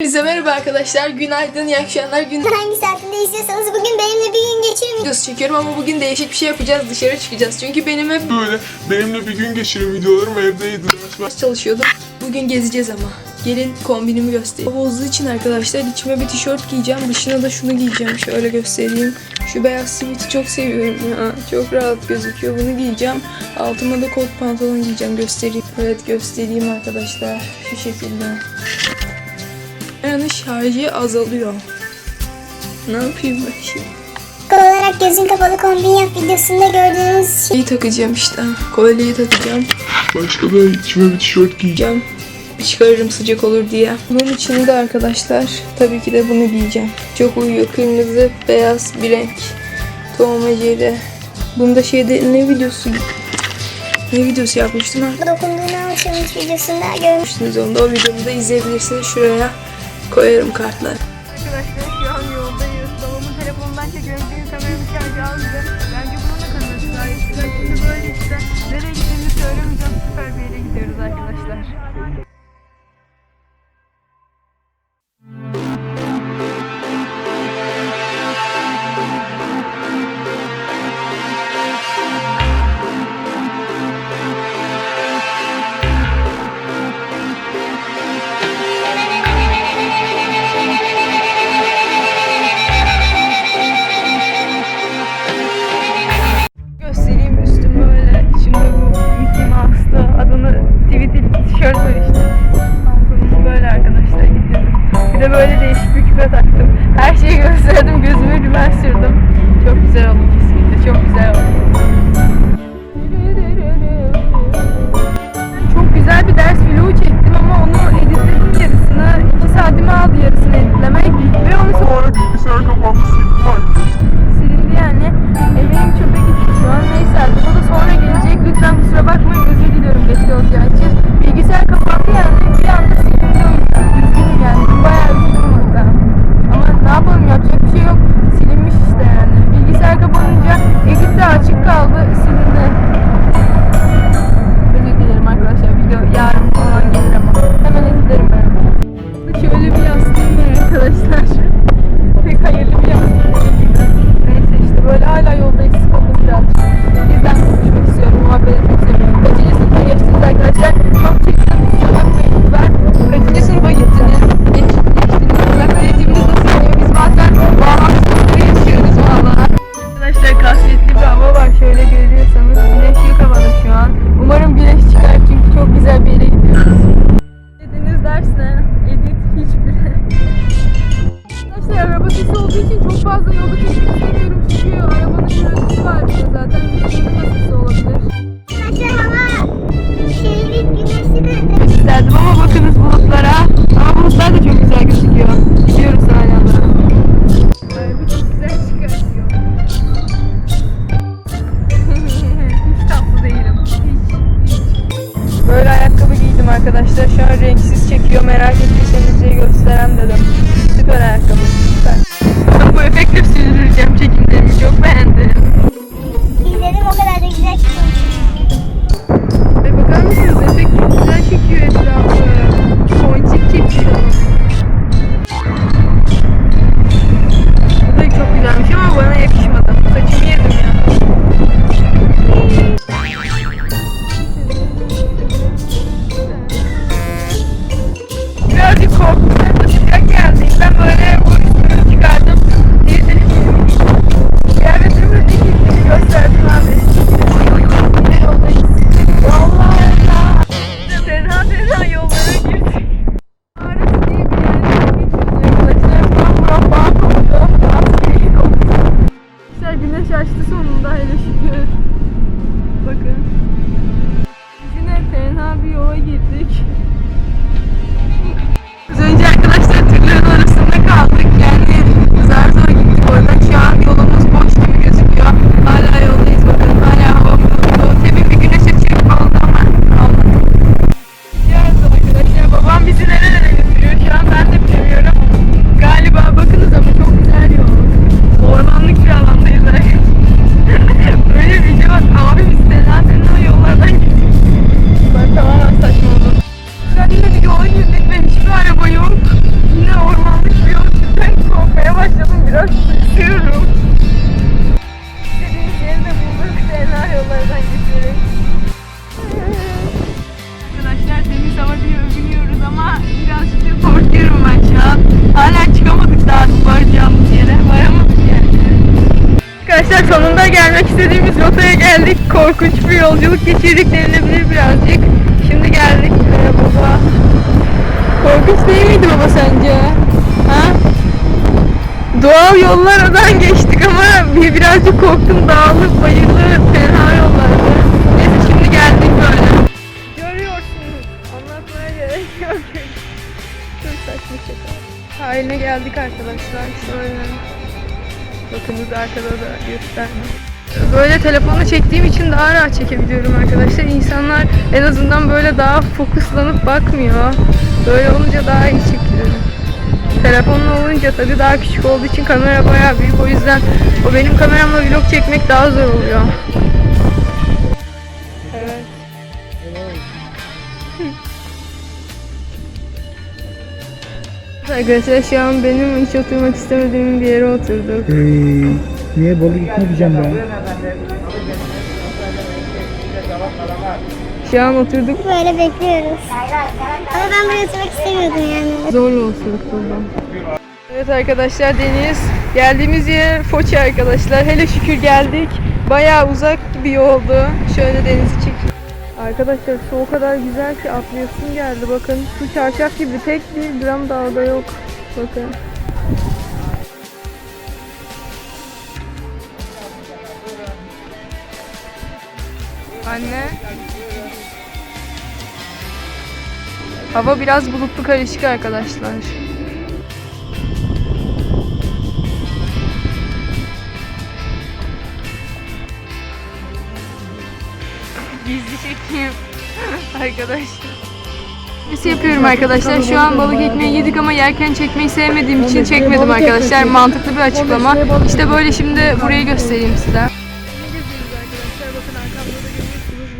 Hepinize merhaba arkadaşlar. Günaydın, iyi akşamlar. Gün Hangi saatinde izliyorsanız bugün benimle bir gün geçirin. videosu çekiyorum ama bugün değişik bir şey yapacağız. Dışarı çıkacağız. Çünkü benim hep Böyle benimle bir gün geçirin videolarım evdeydi. Ben ders çalışıyordum. Bugün gezeceğiz ama. Gelin kombinimi göstereyim. Havuzlu için arkadaşlar içime bir tişört giyeceğim. Dışına da şunu giyeceğim. Şöyle göstereyim. Şu beyaz siviti çok seviyorum ya. Çok rahat gözüküyor. Bunu giyeceğim. Altıma da kot pantolon giyeceğim. Göstereyim. Evet göstereyim arkadaşlar. Şu şekilde. Yani şarjı azalıyor. Ne yapayım ben şimdi? Olarak gözün kapalı kombin yap videosunda gördüğünüz Şeyi takacağım işte. Kolyeyi takacağım. başka da içime bir tişört giyeceğim. Çıkarırım sıcak olur diye. Bunun içinde de arkadaşlar tabii ki de bunu giyeceğim. Çok uyuyor. Kırmızı, beyaz bir renk. Tom ve Jerry. Bunda şeyde ne videosu ne videosu yapmıştım ha? dokunduğunu alışılmış videosunda görmüş. Görmüşsünüz onu da o videomu da izleyebilirsiniz. Şuraya koyarım kartları. Arkadaşlar şu an yoldayız. Babamın telefonundan çekiyorum çünkü kameramı şarjı aldı. Bence bununla güzel. Şimdi böyle işte nereye gittiğimizi söylemeyeceğim. Süper bir yere gidiyoruz arkadaşlar. İzledim o arkadaşlar sonunda gelmek istediğimiz rotaya geldik. Korkunç bir yolculuk geçirdik denilebilir birazcık. Şimdi geldik buraya baba. Korkunç değil miydi baba sence? Ha? Doğal yollardan geçtik ama bir birazcık korktum. Dağlık, bayırlı, fena yollardı. Neyse şimdi geldik böyle. Görüyorsunuz. Anlatmaya gerek yok. Çok saçma şaka. Haline geldik arkadaşlar. Şöyle. Bakınız arkada da gösterme. Böyle telefonu çektiğim için daha rahat çekebiliyorum arkadaşlar. İnsanlar en azından böyle daha fokuslanıp bakmıyor. Böyle olunca daha iyi çekiyorum. Telefonla olunca tabii daha küçük olduğu için kamera bayağı büyük. O yüzden o benim kameramla vlog çekmek daha zor oluyor. Arkadaşlar şu an benim hiç oturmak istemediğim bir yere oturduk. Ee, niye Bolu gitmeyeceğim ben? Şu an oturduk. Böyle bekliyoruz. Ama ben buraya oturmak istemiyordum yani. Zorla oturduk buldum. Evet arkadaşlar Deniz. Geldiğimiz yer Foça arkadaşlar. Hele şükür geldik. Bayağı uzak bir yoldu. Şöyle denizi çek. Arkadaşlar su o kadar güzel ki atlayasım geldi. Bakın su çarşaf gibi tek bir gram dalga yok. Bakın. Anne. Hava biraz bulutlu karışık arkadaşlar. Çekeyim arkadaşlar. Nasıl yapıyorum arkadaşlar? Şu an balık ekmeği yedik ama yerken çekmeyi sevmediğim için çekmedim arkadaşlar. Mantıklı bir açıklama. İşte böyle şimdi burayı göstereyim size.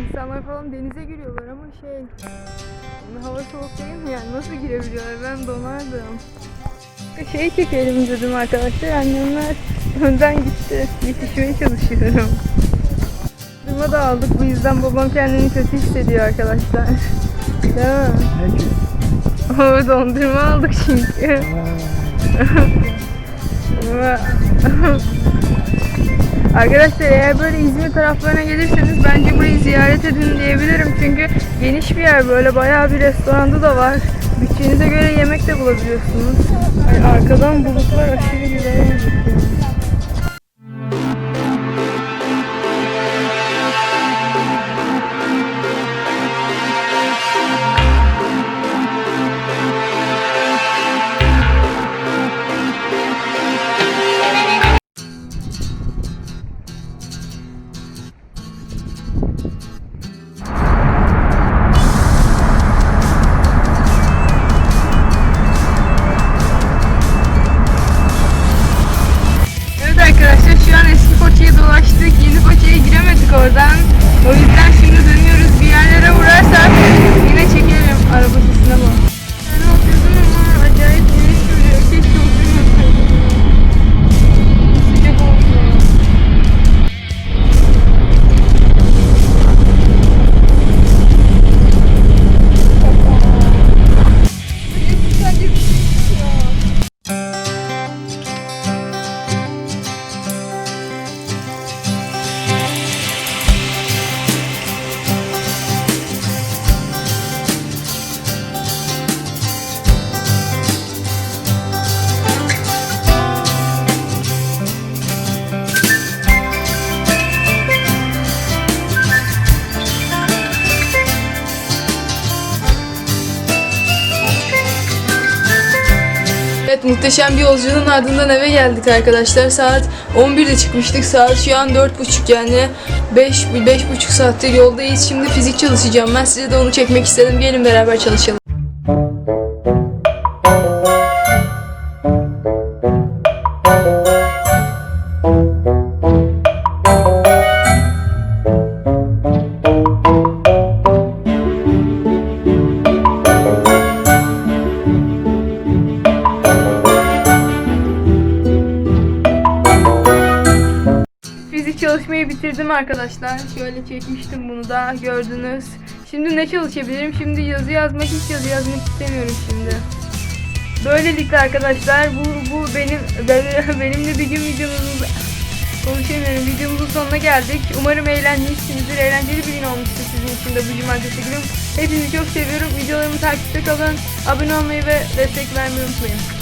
İnsanlar falan denize giriyorlar ama şey... Hava soğuk değil mi yani? Nasıl girebiliyorlar? Ben donardım. Şey çekelim dedim arkadaşlar. Annemler önden gitti. Yetişmeye çalışıyorum. Durma da aldık. Bu yüzden babam kendini kötü hissediyor arkadaşlar. Değil mi? O dondurma aldık çünkü. Arkadaşlar eğer böyle İzmir taraflarına gelirseniz bence burayı ziyaret edin diyebilirim. Çünkü geniş bir yer böyle bayağı bir restoranda da var. Bütçenize göre yemek de bulabiliyorsunuz. Ay, arkadan bulutlar aşırı güzel arkadaşlar şu an eski Foça'ya dolaştık. Yeni Foça'ya giremedik oradan. O yüzden şimdi dönüyoruz. Bir yerlere uğrarsak yine çekerim araba sesine bak. Muhteşem bir yolculuğun ardından eve geldik arkadaşlar. Saat 11'de çıkmıştık. Saat şu an 4.30 yani 5 5.5 saattir yoldayız. Şimdi fizik çalışacağım. Ben size de onu çekmek istedim. Gelin beraber çalışalım. Bitirdim arkadaşlar. Şöyle çekmiştim bunu da gördünüz. Şimdi ne çalışabilirim? Şimdi yazı yazmak hiç yazı yazmak istemiyorum şimdi. Böylelikle arkadaşlar bu bu benim ben- benimle bir gün videonun Konuşamıyorum. Videomuzun sonuna geldik. Umarım eğlenmişsinizdir. Eğlenceli bir gün olmuştur sizin için de bu cumartesi günüm. Hepinizi çok seviyorum. Videolarımı takipte kalın. Abone olmayı ve destek vermeyi unutmayın.